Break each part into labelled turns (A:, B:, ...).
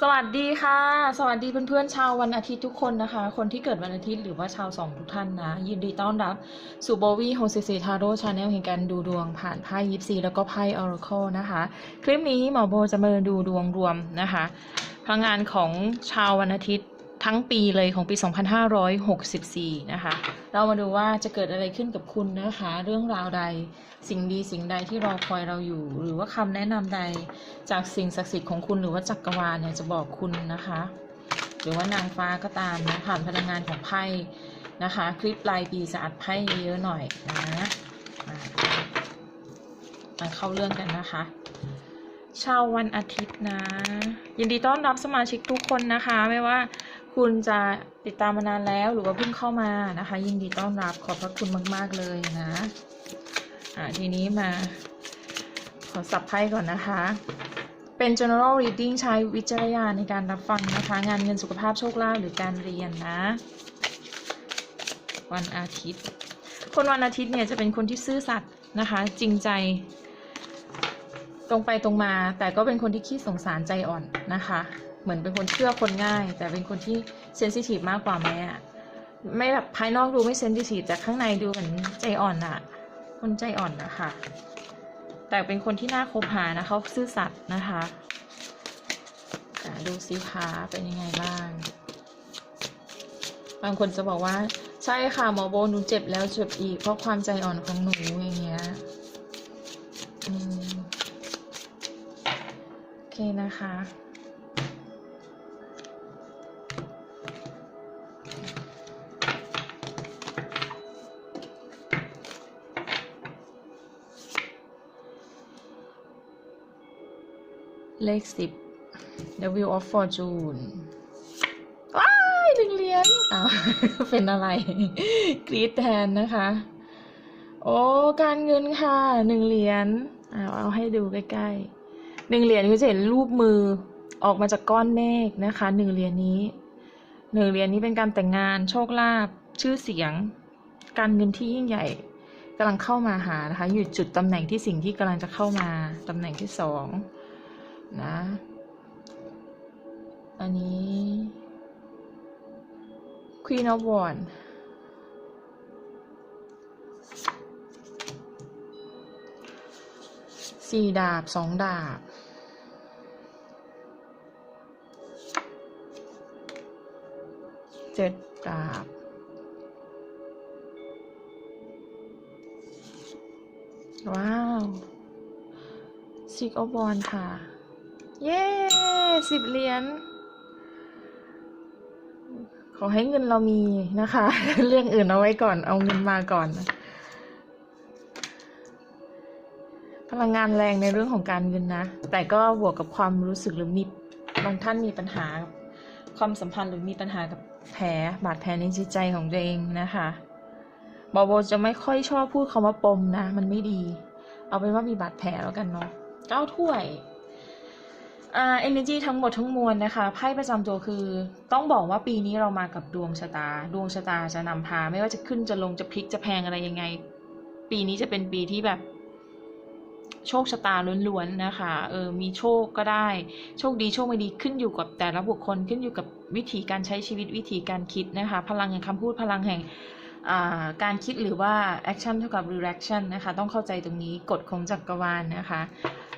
A: สวัสดีค่ะ สวัสดีเพื่อนๆชาววันอาทิตย์ทุกคนนะคะ คนที่เกิดวันอาทิตย์หรือว่าชาวสองทุกท่านนะ ยินดีต้อนรับสู่โบวี่โฮเซเซทาโร่ชาแนลแห่งการดูดวงผ่านไพ่ยิปซีแล้วก็ไพ่ออร์เคิลนะคะ คลิปนี้หมอโบจะมาดูดวงรวมนะคะพลังงานของชาววันอาทิตย์ ทั้งปีเลยของปี 2564 นะคะ เรามาดูว่าจะเกิดอะไรขึ้นกับคุณนะคะ เรื่องราวใด สิ่งดีสิ่งใดที่รอคอยเราอยู่ หรือว่าคำแนะนำใดจากสิ่งศักดิ์สิทธิ์ของคุณหรือว่าจักรวาลเนี่ยจะบอกคุณนะคะ หรือว่านางฟ้าก็ตามนะผ่านพลังงานของไพ่นะคะ คลิปปลายปีจะอัดไพ่เยอะหน่อยนะมามาเข้าเรื่องกันนะคะชาววันอาทิตย์นะ ยินดีต้อนรับสมาชิกทุกคนนะคะ ไม่ว่า คุณจะติดตามมานานแล้วหรือว่าเพิ่งเข้ามานะคะ ยินดีต้อนรับขอบพระคุณมาก ๆ เลยนะอ่าทีนี้มาขอสับไพ่ก่อนนะคะ เป็น general reading ใช้วิจารณญาในการรับฟังนะคะ งานเงินสุขภาพโชคลาภหรือการเรียนนะ วันอาทิตย์ คนวันอาทิตย์เนี่ยจะเป็นคนที่ซื่อสัตย์นะคะ จริงใจ ตรงไปตรงมา แต่ก็เป็นคนที่ขี้สงสารใจอ่อนนะคะ เหมือนเป็นคนเชื่อคนง่าย แต่เป็นคนที่เซนซิทีฟมากกว่าแม่อะไม่แบบภายนอกดูไม่เซนซิทีฟแต่ข้างในดูเหมือนใจอ่อนอะคนใจอ่อนนะคะแต่เป็นคนที่น่าคบหานะเขาซื่อสัตย์นะคะดูสิคะเป็นยังไงบ้าง บางคนจะบอกว่า ใช่ค่ะหมอโบหนูเจ็บแล้วเจ็บอีก เพราะความใจอ่อนของหนูอย่างเงี้ยโอเคนะคะ เลขสิบ W of Fortune ว้ายหนึ่งเหรียญอ้าวเป็นอะไร กรีดแทนนะคะ โอ้การเงินค่ะหนึ่งเหรียญอ้าวเอาให้ดูใกล้ๆหนึ่งเหรียญคือจะเห็นรูปมือออกมาจากก้อนเมฆนะคะหนึ่งเหรียญนี้หนึ่งเหรียญนี้เป็นการแต่งงานโชคลาภชื่อเสียง การเงินที่ยิ่งใหญ่กำลังเข้ามาหานะคะ อยู่จุดตำแหน่งที่สิ่งที่กำลังจะเข้ามาตำแหน่งที่สอง นะ อันนี้ Queen of Wands สี่ดาบสองดาบ เจ็ดดาบว้าว Six of Wands ค่ะ เย้สิบเหรียญขอให้เงินเรามีนะคะ เรื่องอื่นเอาไว้ก่อนเอาเงินมาก่อน พลังงานแรงในเรื่องของการเงินนะ แต่ก็บวกกับความรู้สึกหรือมีบางท่านมีปัญหา ความสัมพันธ์หรือมีปัญหากับแผลบาดแผลในจิตใจของตัวเองนะคะบอโบจะไม่ค่อยชอบพูดคำว่าปมนะ มันไม่ดี เอาเป็นว่ามีบาดแผลแล้วกันเนาะเก้าถ้วย อ่า energy ทั้งหมดทั้งมวลนะคะไพ่ประจำตัวคือ ต้องบอกว่าปีนี้เรามากับดวงชะตา ดวงชะตาจะนำพา ไม่ว่าจะขึ้นจะลงจะพลิกจะแพงอะไรยังไง ปีนี้จะเป็นปีที่แบบ โชคชะตาล้วนๆนะคะเออมีโชคก็ได้ โชคดีโชคไม่ดีขึ้นอยู่กับแต่ละบุคคลขึ้นอยู่กับวิธีการใช้ชีวิตวิธีการคิดนะคะ พลังแห่งคำพูดพลังแห่งการคิดหรือว่า action เท่ากับ reaction นะคะ ต้องเข้าใจตรงนี้กฎของจักรวาลนะคะ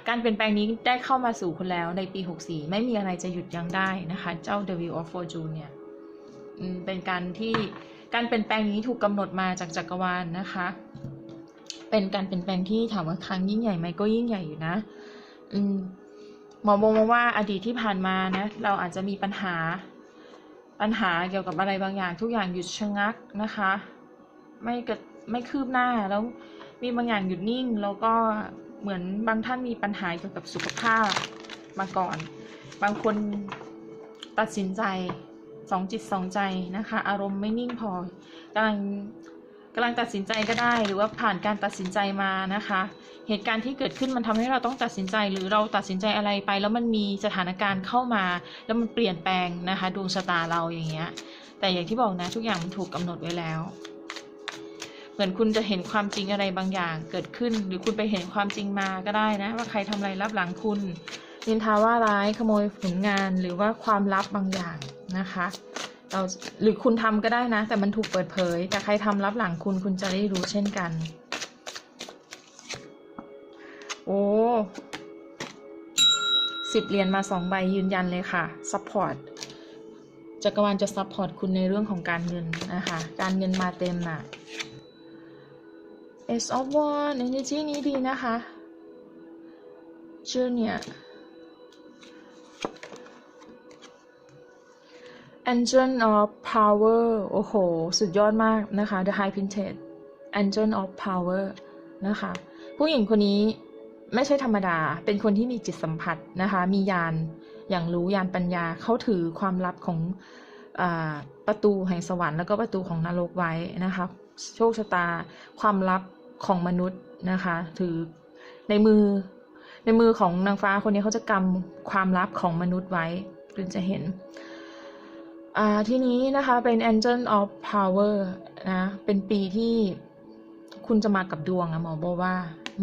A: การเปลี่ยนแปลงนี้ได้เข้ามาสู่คุณแล้วในปี 64 ไม่มีอะไรจะหยุดยั้งได้นะคะ เจ้า The Wheel of Fortune เนี่ยเป็นการที่การเปลี่ยนแปลงนี้ถูกกำหนดมาจากจักรวาลนะคะ เป็นการเปลี่ยนแปลงที่ถามว่าครั้งยิ่งใหญ่ไหมก็ยิ่งใหญ่อยู่นะอมหมอมองมองว่าอดีตที่ผ่านมานะ เราอาจจะมีปัญหาปัญหาเกี่ยวกับอะไรบางอย่าง ทุกอย่างหยุดชะงักนะคะ ไม่เกิดไม่คืบหน้าแล้วมีบางอย่างหยุดนิ่งแล้วก็ เหมือนบางท่านมีปัญหาเกี่ยวกับสุขภาพมาก่อน บางคนตัดสินใจสองจิตสองใจนะคะ อารมณ์ไม่นิ่งพอกำลังกำลังตัดสินใจก็ได้หรือว่าผ่านการตัดสินใจมานะคะ เหตุการณ์ที่เกิดขึ้นมันทำให้เราต้องตัดสินใจหรือเราตัดสินใจอะไรไป แล้วมันมีสถานการณ์เข้ามา แล้วมันเปลี่ยนแปลงนะคะ ดวงชะตาเราอย่างเงี้ยแต่อย่างที่บอกนะทุกอย่างมันถูกกำหนดไว้แล้ว เหมือนคุณจะเห็นความจริงอะไรบางอย่างเกิดขึ้น หรือคุณไปเห็นความจริงมาก็ได้นะ ว่าใครทำอะไรรับหลังคุณนินทาว่าร้ายขโมยผลงานหรือว่าความลับบางอย่างนะคะเราหรือคุณทำก็ได้นะ แต่มันถูกเปิดเผย แต่ใครทำรับหลังคุณคุณจะได้รู้เช่นกัน โอ้สิบเหรียญมาสองใบยืนยันเลยค่ะซัพพอร์ตจักรวาลจะซัพพอร์ตคุณในเรื่องของการเงินนะคะ การเงินมาเต็มน่ะ Ace of Wands energy นี้ดีนะคะชื่อเนี่ย Angel of Power โอ้โห สุดยอดมากนะคะ The High Priestess Angel of Power นะคะ ผู้หญิงคนนี้ไม่ใช่ธรรมดา เป็นคนที่มีจิตสัมผัสนะคะ มียาน อย่างรู้ยานปัญญา เขาถือความลับของอประตูแห่งสวรรค์แล้วก็ประตูของนรกไว้นะคะ โชคชะตา ความลับ ของมนุษย์นะคะ ถือในมือ ในมือของนางฟ้าคนนี้เขาจะกำความลับของมนุษย์ไว้คุณจะเห็นทีนี้นะคะเป็น Angel of Power นะ เป็นปีที่คุณจะมากับดวงอะหมอบอกว่า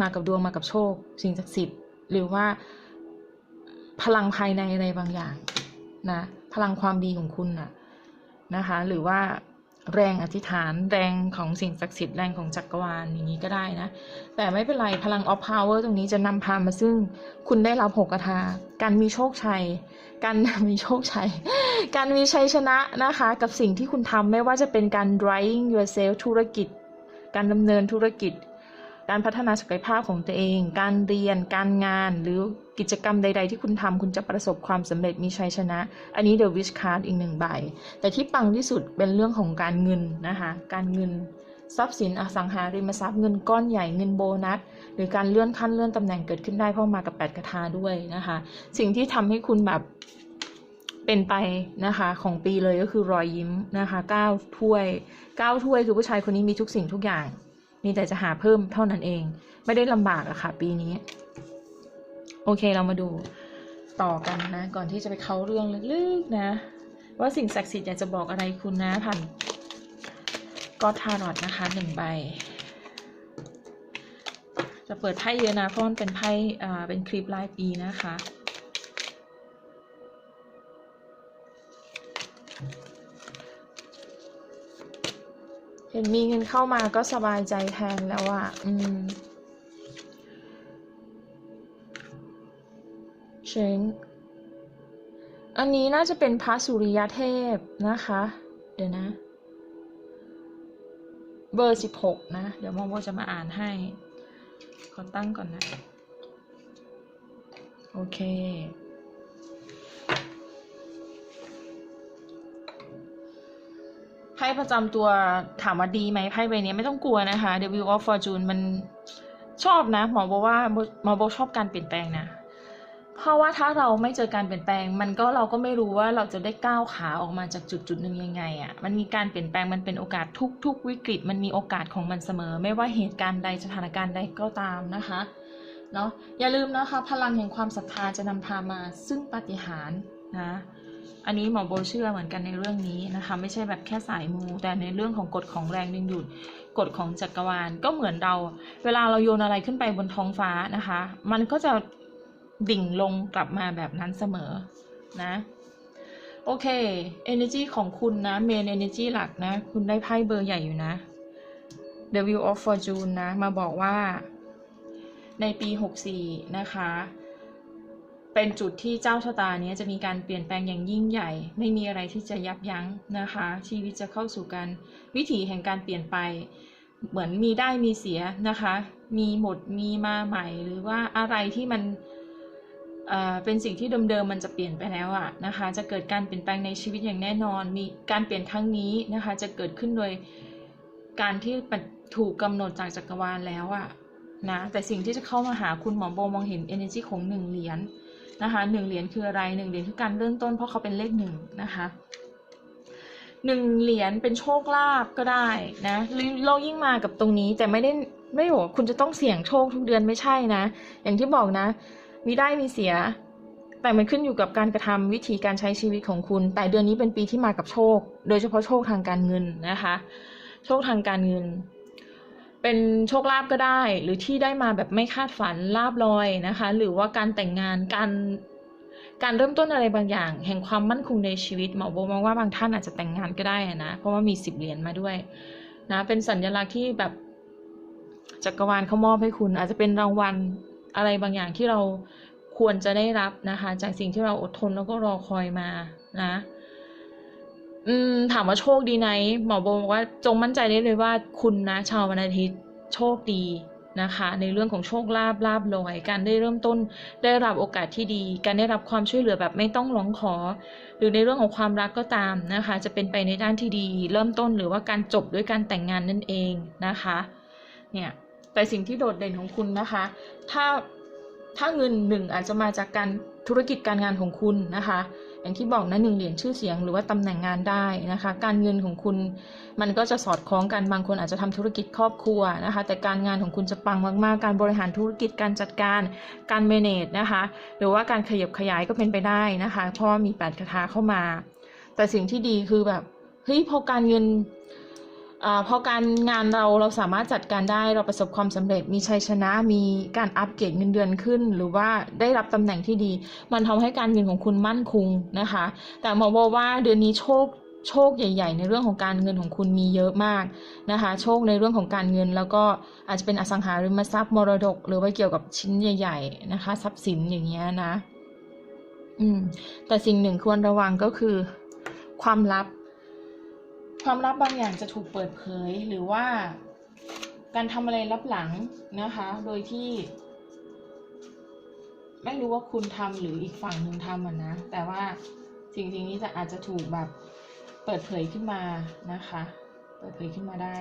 A: มากับดวงมากับโชค สิ่งศักดิ์สิทธิ์หรือว่าพลังภายในอะไรบางอย่างนะ พลังความดีของคุณนะนะคะ หรือว่า แรงอธิษฐานแรงของสิ่งศักดิ์สิทธิ์แรงของจักรวาลอย่างนี้ก็ได้นะ แต่ไม่เป็นไรพลัง of power ตรงนี้จะนำพามาซึ่งคุณได้รับหกกทาการมีโชคชัย การมีโชคชัย การมีชัยชนะนะคะ กับสิ่งที่คุณทำไม่ว่าจะเป็นการ driving yourself ธุรกิจ การดำเนินธุรกิจ การพัฒนาศักยภาพของตัวเอง การเรียนการงานหรือ กิจกรรมใด ๆ ที่คุณทำคุณจะประสบความสำเร็จมีชัยชนะ อันนี้ The Wish Card อีกหนึ่งใบ แต่ที่ปังที่สุดเป็นเรื่องของการเงินนะคะ การเงินทรัพย์สินอสังหาริมทรัพย์เงินก้อนใหญ่เงินโบนัส หรือการเลื่อนขั้นเลื่อนตำแหน่งเกิดขึ้นได้เพราะมากับแปดกระทาด้วยนะคะ สิ่งที่ทำให้คุณแบบเป็นไปนะคะของปีเลยก็คือรอยยิ้มนะคะเก้าถ้วยเก้าถ้วยคือผู้ชายคนนี้มีทุกสิ่งทุกอย่าง มีแต่จะหาเพิ่มเท่านั้นเอง ไม่ได้ลำบากอะค่ะ ปีนี้ โอเคเรามาดูต่อกันนะ ก่อนที่จะไปเข้าเรื่องลึกๆนะ ว่าสิ่งศักดิ์สิทธิ์อยากจะบอกอะไรคุณนะผ่านก็ทารอตนะคะหนึ่งใบ จะเปิดไพ่เยอะนะเพราะมันเป็นไพ่อ่าเป็นคลิปรายปีนะคะเห็นมีเงินเข้ามาก็สบายใจแทนแล้วอะอืม เชงอันนี้น่าจะเป็นพระสุริยเทพนะคะ เดี๋ยวนะ เบอร์สิบหกนะ เดี๋ยวโมโมจะมาอ่านให้ ขอตั้งก่อนนะ โอเคไพ่ประจำตัวถามว่าดีไหมไพ่ใบนี้ไม่ต้องกลัวนะคะ The Wheel of Fortune มันชอบนะ หมอบอกว่าหมอบอกชอบการเปลี่ยนแปลงนะ เพราะว่าถ้าเราไม่เจอการเปลี่ยนแปลง มันก็เราก็ไม่รู้ว่าเราจะได้ก้าวขาออกมาจากจุดจุดหนึ่งยังไงอะ่ะ มันมีการเปลี่ยนแปลงมันเป็นโอกาสทุกทุกวิกฤต มันมีโอกาสของมันเสมอ ไม่ว่าเหตุการณ์ใดสถานการณ์ใดก็ตามนะคะเนาะอย่าลืมนะคะพลังแห่งความศรัทธาจะนำพามาซึ่งปาฏิหาริย์นะอันนี้หมอโบเชื่อเหมือนกันในเรื่องนี้นะคะไม่ใช่แบบแค่สายมูแต่ในเรื่องของกฎของแรงดึงดูดกฎของจักรวาลก็เหมือนเรา เวลาเราโยนอะไรขึ้นไปบนท้องฟ้านะคะ มันก็จะ ดิ่งลงกลับมาแบบนั้นเสมอนะ โอเค energy ของคุณนะ main energy หลักนะ คุณได้ไพ่เบอร์ใหญ่อยู่นะ The Wheel of Fortune นะ มาบอกว่า ในปี 64 นะคะ เป็นจุดที่เจ้าชะตาเนี้ยจะมีการเปลี่ยนแปลงอย่างยิ่งใหญ่ ไม่มีอะไรที่จะยับยั้งนะคะ ชีวิตจะเข้าสู่การวิถีแห่งการเปลี่ยนไปเหมือนมีได้มีเสียนะคะ มีหมดมีมาใหม่หรือว่าอะไรที่มัน เป็นสิ่งที่เดิมๆมันจะเปลี่ยนไปแล้วอะนะคะ จะเกิดการเปลี่ยนแปลงในชีวิตอย่างแน่นอน มีการเปลี่ยนครั้งนี้นะคะ จะเกิดขึ้นโดยการที่ถูกกำหนดจากจักรวาลแล้วอะนะ แต่สิ่งที่จะเข้ามาหาคุณหมอโบมองเห็น energy ของหนึ่งเหรียญนะคะหนึ่งเหรียญคืออะไรหนึ่งเหรียญคือการเริ่มต้นเพราะเขาเป็นเลขหนึ่งนะคะหนึ่งเหรียญเป็นโชคลาภก็ได้นะเรายิ่งมากับตรงนี้แต่ไม่ได้ไม่บอกว่าคุณจะต้องเสี่ยงโชคทุกเดือนไม่ใช่นะ อย่างที่บอกนะ มีได้มีเสีย แต่มันขึ้นอยู่กับการกระทำวิธีการใช้ชีวิตของคุณ แต่เดือนนี้เป็นปีที่มากับโชค โดยเฉพาะโชคทางการเงินนะคะ โชคทางการเงิน เป็นโชคลาภก็ได้ หรือที่ได้มาแบบไม่คาดฝันลาบลอยนะคะ หรือว่าการแต่งงานการการเริ่มต้นอะไรบางอย่าง แห่งความมั่นคงในชีวิตหมอโบมองว่าบางท่านอาจจะแต่งงานก็ได้นะ เพราะว่ามีสิบเหรียญมาด้วยนะเป็นสัญลักษณ์ที่แบบจักรวาลเขามอบให้คุณอาจจะเป็นรางวัล อะไรบางอย่างที่เราควรจะได้รับนะคะ จากสิ่งที่เราอดทนแล้วก็รอคอยมานะ อืม ถามว่าโชคดีไหมหมอโบบอกว่าจงมั่นใจได้เลยว่าคุณนะ ชาววันอาทิตย์โชคดีนะคะ ในเรื่องของโชคลาภลาบลอย การได้เริ่มต้นได้รับโอกาสที่ดี การได้รับความช่วยเหลือแบบไม่ต้องร้องขอ หรือในเรื่องของความรักก็ตามนะคะ จะเป็นไปในด้านที่ดี เริ่มต้นหรือว่าการจบด้วยการแต่งงานนั่นเองนะคะ เนี่ย แต่สิ่งที่โดดเด่นของคุณนะคะ ถ้าถ้าเงินหนึ่งอาจจะมาจากการธุรกิจการงานของคุณนะคะ อย่างที่บอกนะหนึ่งเหรียญชื่อเสียงหรือว่าตำแหน่งงานได้นะคะ การเงินของคุณมันก็จะสอดคล้องกันบางคนอาจจะทำธุรกิจครอบครัวนะคะ แต่การงานของคุณจะปังมากๆ การบริหารธุรกิจการจัดการการเมเนจนะคะ หรือว่าการขยับขยายก็เป็นไปได้นะคะ เพราะมีแปดคาถาเข้ามา แต่สิ่งที่ดีคือแบบเฮ้ยพอการเงิน อพอการงานเราเราสามารถจัดการได้เราประสบความสำเร็จมีชัยชนะมีการอัปเกรดเงินเดือนขึ้น หรือว่าได้รับตำแหน่งที่ดี มันทำให้การเงินของคุณมั่นคงนะคะ แต่หมอบอกว่าเดือนนี้โชคโชคใหญ่ ๆ ในเรื่องของการเงินของคุณมีเยอะมากนะคะ โชคในเรื่องของการเงินแล้วก็อาจจะเป็นอสังหาริมทรัพย์มรดก หรือว่าเกี่ยวกับชิ้นใหญ่ ๆ นะคะ ทรัพย์สินอย่างเงี้ยนะ อืม แต่สิ่งหนึ่งควรระวังก็คือ ความลับ ความลับบางอย่างจะถูกเปิดเผยหรือว่าการทำอะไรลับหลังนะคะ โดยที่ ไม่รู้ว่าคุณทำหรืออีกฝั่งหนึ่งทำอะนะ แต่ว่าสิ่งสิ่งนี้จะอาจจะถูกแบบเปิดเผยขึ้นมานะคะ เปิดเผยขึ้นมาได้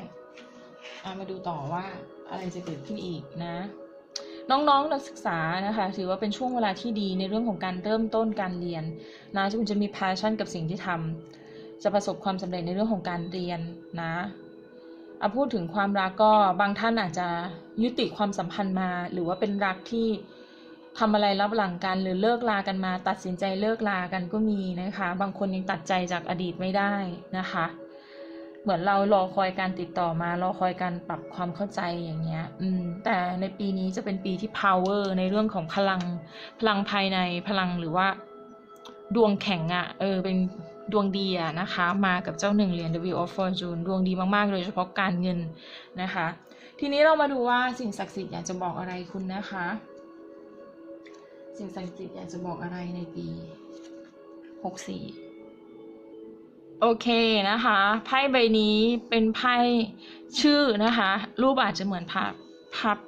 A: เอามาดูต่อว่าอะไรจะเกิดขึ้นอีกนะ น้องๆนักศึกษานะคะ ถือว่าเป็นช่วงเวลาที่ดีในเรื่องของการเริ่มต้นการเรียนนะคุณจะมี passion กับสิ่งที่ทำ จะประสบความสำเร็จในเรื่องของการเรียนนะเอาพูดถึงความรักก็บางท่านอาจจะยุติความสัมพันธ์มา หรือว่าเป็นรักที่ทำอะไรรับหลังกันหรือเลิกลากันมา ตัดสินใจเลิกลากันก็มีนะคะ บางคนยังตัดใจจากอดีตไม่ได้นะคะ เหมือนเรารอคอยการติดต่อมารอคอยการปรับความเข้าใจอย่างเงี้ย อืม แต่ในปีนี้จะเป็นปีที่ power ในเรื่องของพลังพลังภายในพลังหรือว่า ดวงแข็งอะ่ะ เออเป็น ดวงดีอะนะคะ มากับเจ้าหนึ่งเหรียญ The Wheel of Fortune ดวงดีมากๆ โดยเฉพาะการเงินนะคะ ทีนี้เรามาดูว่าสิ่งศักดิ์สิทธิ์อยากจะบอกอะไรคุณนะคะ สิ่งศักดิ์สิทธิ์อยากจะบอกอะไรในปีหกสี่โอเคนะคะไพ่ใบนี้เป็นไพ่ชื่อนะคะ รูปอาจจะเหมือนพระพับ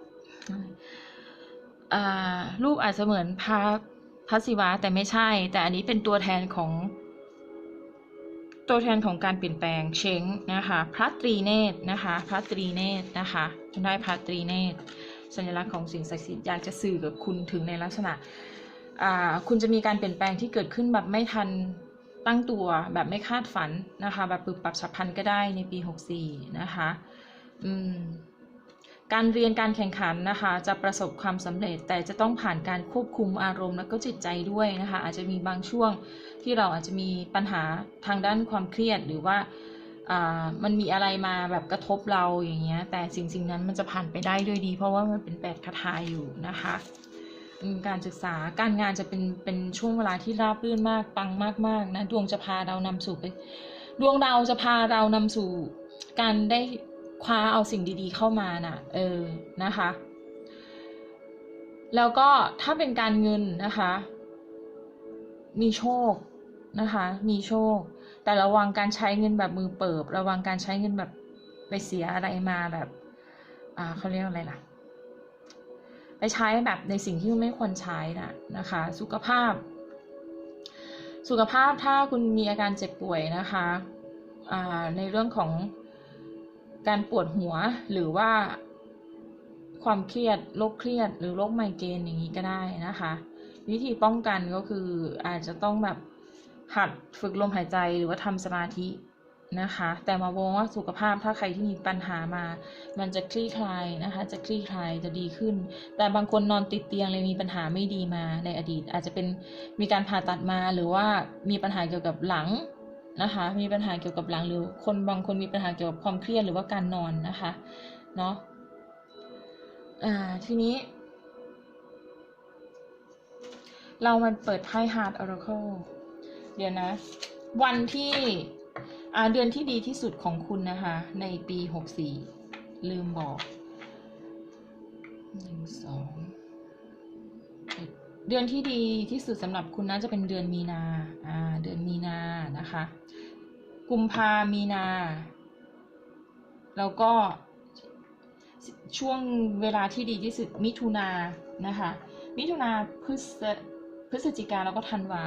A: รูปอาจจะเหมือนพระพระศิวะแต่ไม่ใช่ แต่อันนี้เป็นตัวแทนของ ตัวแทนของการเปลี่ยนแปลงเช้งนะคะพระตรีเนตรนะคะพระตรีเนตรนะคะได้พระตรีเนตร สัญลักษณ์ของสิ่งศักดิ์สิทธิ์อยากจะสื่อกับคุณถึงในลักษณะคุณจะมีการเปลี่ยนแปลงที่เกิดขึ้นแบบไม่ทันตั้งตัวแบบไม่คาดฝันนะคะแบบปรับปรับฉับพลันก็ได้ในปี 64 นะคะ อืม การเรียนการแข่งขันนะคะ จะประสบความสำเร็จ แต่จะต้องผ่านการควบคุมอารมณ์และก็จิตใจด้วยนะคะ อาจจะมีบางช่วงที่เราอาจจะมีปัญหาทางด้านความเครียดหรือว่ามันมีอะไรมาแบบกระทบเราอย่างเงี้ย แต่สิ่งสิ่งนั้นมันจะผ่านไปได้ด้วยดี เพราะว่ามันเป็นแปดคาถาอยู่นะคะการศึกษาการงานจะเป็นเป็นช่วงเวลาที่ราบรื่นมากปังมากๆนะดวงจะพาเรานำสู่ไปดวงดาวจะพาเรานำสู่การได้ คว้าเอาสิ่งดีๆเข้ามาน่ะ เออ นะคะ แล้วก็ถ้าเป็นการเงินนะคะ มีโชคนะคะ มีโชค แต่ระวังการใช้เงินแบบมือเปิบ ระวังการใช้เงินแบบไปเสียอะไรมาแบบ อ่าเขาเรียกอะไรล่ะ ไปใช้แบบในสิ่งที่ไม่ควรใช้นะนะคะ สุขภาพ สุขภาพถ้าคุณมีอาการเจ็บป่วยนะคะอ่าในเรื่องของ การปวดหัวหรือว่าความเครียดโรคเครียดหรือโรคไมเกรนอย่างนี้ก็ได้นะคะ วิธีป้องกันก็คืออาจจะต้องแบบหัดฝึกลมหายใจหรือว่าทำสมาธินะคะ แต่มามองว่าสุขภาพถ้าใครที่มีปัญหามา มันจะคลี่คลายนะคะ จะคลี่คลายจะดีขึ้น แต่บางคนนอนติดเตียงเลยมีปัญหาไม่ดีมาในอดีต อาจจะเป็นมีการผ่าตัดมาหรือว่ามีปัญหาเกี่ยวกับหลัง นะคะ มีปัญหาเกี่ยวกับหลังหรือคนบางคนมีปัญหาเกี่ยวกับความเครียดหรือว่าการนอนนะคะเนาะอ่าทีนี้ เรามันเปิดไพ่ Heart Oracle เดี๋ยวนะ วันที่อ่าเดือนที่ดีที่สุดของคุณนะคะ ในปี64ลืมบอกหนึ่งสองเจ็ด เดือนที่ดีที่สุดสำหรับคุณน่าจะเป็นเดือนมีนาอ่าเดือนมีนานะคะ กุมภามีนา แล้วก็ช่วงเวลาที่ดีที่สุดมิถุนานะคะ มิถุนาพฤศพฤศจิกาแล้วก็ธันวา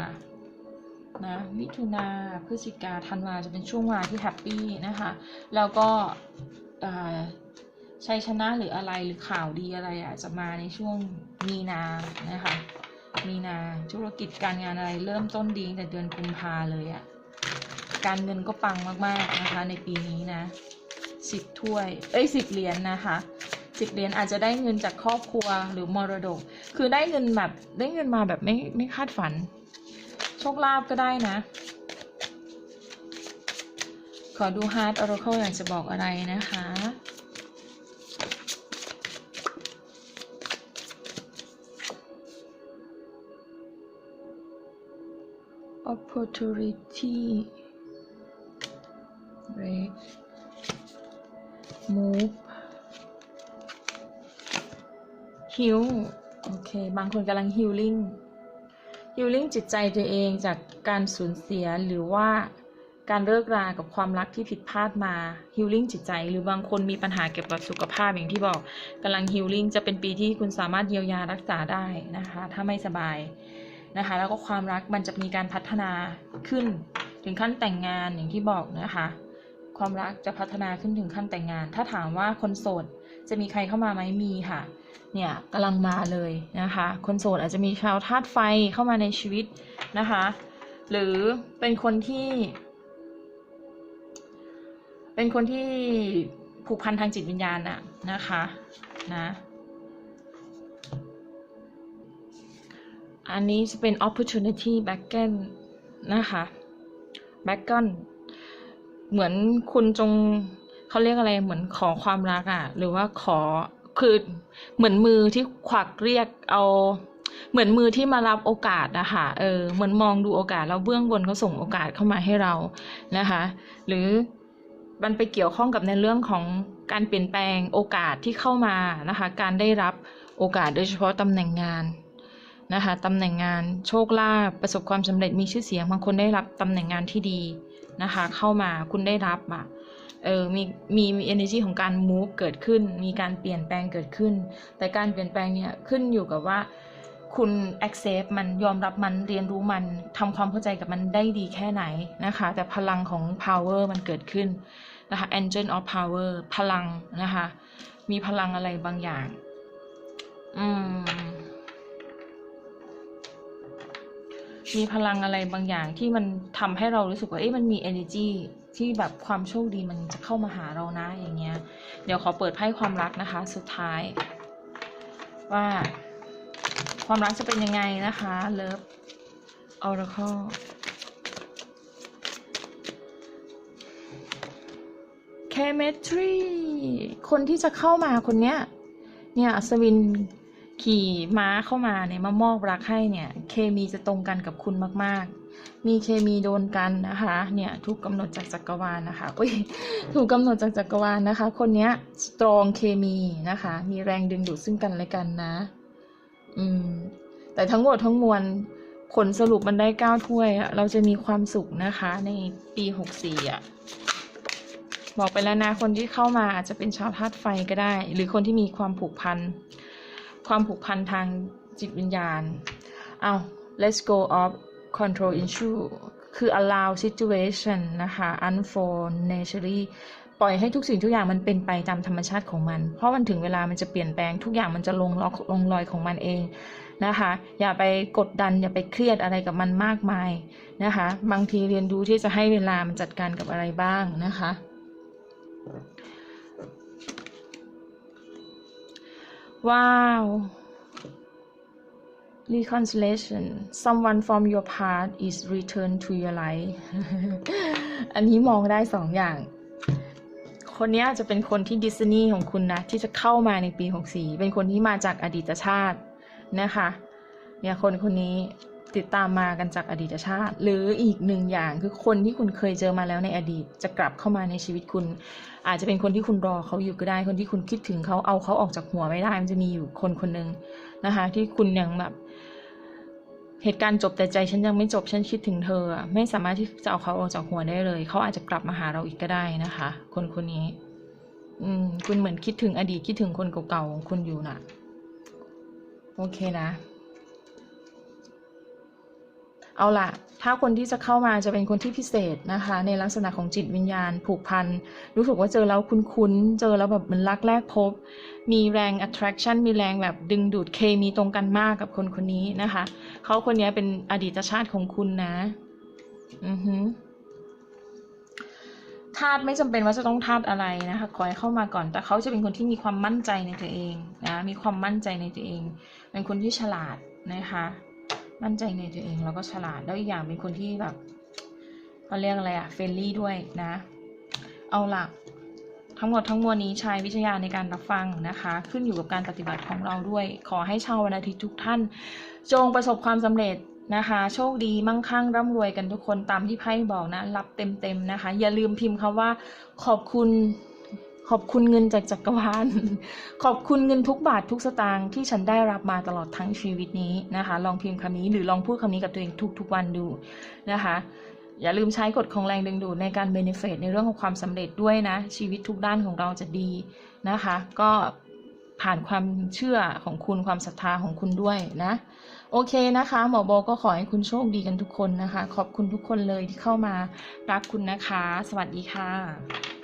A: นะมิถุนาพฤศจิกาธันวาจะเป็นช่วงเวลาที่แฮปปี้นะคะ แล้วก็ชัยชนะหรืออะไรหรือข่าวดีอะไรอาจจะมาในช่วงมีนานะคะ มีนาธุรกิจการงานอะไรเริ่มต้นดีแต่เดือนกุมภาเลยอะการเงินก็ปังมากๆนะคะ ในปีนี้นะสิบถ้วย เอ้ยสิบเหรียญนะคะสิบเหรียญอาจจะได้เงินจากครอบครัวหรือมรดก คือได้เงินแบบได้เงินมาแบบไม่ไม่คาดฝัน โชคลาภก็ได้นะ ขอดู Heart Oracle อยากจะบอกอะไรนะคะ opportunity break move heal โอเค บางคนกำลัง healing healing จิตใจตัวเองจากการสูญเสียหรือว่าการเลิกรากับความรักที่ผิดพลาดมา healing จิตใจ หรือบางคนมีปัญหาเกี่ยวกับสุขภาพอย่างที่บอกกำลัง healing จะเป็นปีที่คุณสามารถเยียวยารักษาได้นะคะ ถ้าไม่สบาย นะคะ แล้วก็ความรักมันจะมีการพัฒนาขึ้น ถึงขั้นแต่งงานอย่างที่บอกนะคะ ความรักจะพัฒนาขึ้นถึงขั้นแต่งงาน ถ้าถามว่าคนโสดจะมีใครเข้ามาไหมมีค่ะ เนี่ยกำลังมาเลยนะคะ คนโสดอาจจะมีชาวธาตุไฟเข้ามาในชีวิตนะคะ หรือเป็นคนที่ เป็นคนที่ผูกพันทางจิตวิญญาณอะนะคะ นะ อันนี้จะเป็น opportunity back end นะคะ back end เหมือนคุณจงเขาเรียกอะไรเหมือนขอความรักอะ่ะ หรือว่าขอคือเหมือนมือที่ขวักเรียกเอาเหมือนมือที่มารับโอกาสนะคะเออ เหมือนมองดูโอกาสแล้วเบื้องบนเขาส่งโอกาสเข้ามาให้เรานะคะ หรือมันไปเกี่ยวข้องกับในเรื่องของการเปลี่ยนแปลงโอกาสที่เข้ามานะคะ การได้รับโอกาสโดยเฉพาะตำแหน่งงาน นะคะตำแหน่งงานโชคลาภประสบความสำเร็จมีชื่อเสียงบางคนได้รับตำแหน่งงานที่ดีนะคะ เข้ามาคุณได้รับอะเออมีมีมี energy ของการ move เกิดขึ้น มีการเปลี่ยนแปลงเกิดขึ้น แต่การเปลี่ยนแปลงเนี่ยขึ้นอยู่กับว่าคุณ accept มันยอมรับมันเรียนรู้มันทำความเข้าใจกับมันได้ดีแค่ไหนนะคะ แต่พลังของ power มันเกิดขึ้นนะคะ engine of power พลังนะคะ มีพลังอะไรบางอย่าง อืม มีพลังอะไรบางอย่างที่มันทำให้เรารู้สึกว่าเอ๊ะมันมี energy ที่แบบความโชคดีมันจะเข้ามาหาเรานะอย่างเงี้ย เดี๋ยวขอเปิดไพ่ความรักนะคะ สุดท้าย ว่า ความรักจะเป็นยังไงนะคะ Love Oracle Chemistry คนที่จะเข้ามาคนเนี้ย เนี่ยอัศวิน ขี่ม้าเข้ามาเนี่ยมามอบรักให้เนี่ย เคมีจะตรงกันกับคุณมาก ๆ มีเคมีโดนกันนะคะ เนี่ยถูกกำหนดจากจักรวาลนะคะอุ้ยถูกกำหนดจากจักรวาลนะคะ คนเนี้ยสตรองเคมีนะคะ มีแรงดึงดูดซึ่งกันและกันนะ อืม แต่ทั้งหมดทั้งมวลผลสรุปมันได้เก้าถ้วยเราจะมีความสุขนะคะ ในปีหกสี่อะบอกไปแล้วนะ คนที่เข้ามาอาจจะเป็นชาวธาตุไฟก็ได้ หรือคนที่มีความผูกพัน ความผูกพันทางจิตวิญญาณเอา let's go off control issue คือ allow situation นะคะ unfold naturally ปล่อยให้ทุกสิ่งทุกอย่างมันเป็นไปตามธรรมชาติของมัน เพราะมันถึงเวลามันจะเปลี่ยนแปลงทุกอย่างมันจะลงล็อกลงรอยของมันเองนะคะ อย่าไปกดดัน อย่าไปเครียดอะไรกับมันมากมายนะคะ บางทีเรียนรู้ที่จะให้เวลามันจัดการกับอะไรบ้างนะคะ ว้าว reconciliation someone from your past is returned to your life อันนี้มองได้สองอย่าง คนนี้จะเป็นคนที่ดิสนีย์ของคุณนะ ที่จะเข้ามาในปี 64 เป็นคนที่มาจากอดีตชาตินะคะ เนี่ยคนคนนี้ ติดตามมากันจากอดีตชาติ หรืออีกหนึ่งอย่างคือคนที่คุณเคยเจอมาแล้วในอดีตจะกลับเข้ามาในชีวิตคุณ อาจจะเป็นคนที่คุณรอเขาอยู่ก็ได้ คนที่คุณคิดถึงเขาเอาเขาออกจากหัวไม่ได้มันจะมีอยู่คนคนหนึ่งนะคะ ที่คุณยังแบบ เหตุการณ์จบแต่ใจฉันยังไม่จบฉันคิดถึงเธอ ไม่สามารถที่จะเอาเขาออกจากหัวได้เลย เขาอาจจะกลับมาหาเราอีกก็ได้นะคะ คนคนนี้ อืม คุณเหมือนคิดถึงอดีตคิดถึงคนเก่าๆของคุณอยู่น่ะ โอเคนะ เอาล่ะถ้าคนที่จะเข้ามาจะเป็นคนที่พิเศษนะคะ ในลักษณะของจิตวิญญาณผูกพัน รู้สึกว่าเจอแล้วคุ้นๆ เจอแล้วแบบเหมันรักแรกพบ มีแรง attraction มีแรงแบบดึงดูดเคมีตรงกันมากกับคนคนนี้นะคะ เขาคนนี้เป็นอดีตชาติของคุณนะ อือฮึธาตุไม่จำเป็นว่าจะต้องธาตุอะไรนะคะขอให้เข้ามาก่อน แต่เขาจะเป็นคนที่มีความมั่นใจในตัวเองนะ มีความมั่นใจในตัวเอง เป็นคนที่ฉลาดนะคะ มั่นใจในตัวเองแล้วก็ฉลาดแล้วอีกอย่างเป็นคนที่แบบเขาเรียกอะไรอะเฟรนลี่ด้วยนะ เอาล่ะทั้งหมดทั้งมวลนี้ใช้วิทยาในการรับฟังนะคะ ขึ้นอยู่กับการปฏิบัติของเราด้วย ขอให้ชาววันอาทิตย์ทุกท่าน จงประสบความสำเร็จนะคะ โชคดีมั่งคั่งร่ำรวยกันทุกคนตามที่ไพ่บอกนะ รับเต็มๆนะคะ อย่าลืมพิมพ์คำว่าขอบคุณ ขอบคุณเงินจากจักรวาล ขอบคุณเงินทุกบาททุกสตางค์ที่ฉันได้รับมาตลอดทั้งชีวิตนี้นะคะ ลองพิมพ์คำนี้หรือลองพูดคำนี้กับตัวเองทุกๆวันดูนะคะ อย่าลืมใช้กฎของแรงดึงดูดในการเบนฟิตในเรื่องของความสำเร็จด้วยนะ ชีวิตทุกด้านของเราจะดีนะคะ ก็ผ่านความเชื่อของคุณความศรัทธาของคุณด้วยนะโอเคนะคะ หมอโบก็ขอให้คุณโชคดีกันทุกคนนะคะ ขอบคุณทุกคนเลยที่เข้ามารักคุณนะคะ สวัสดีค่ะ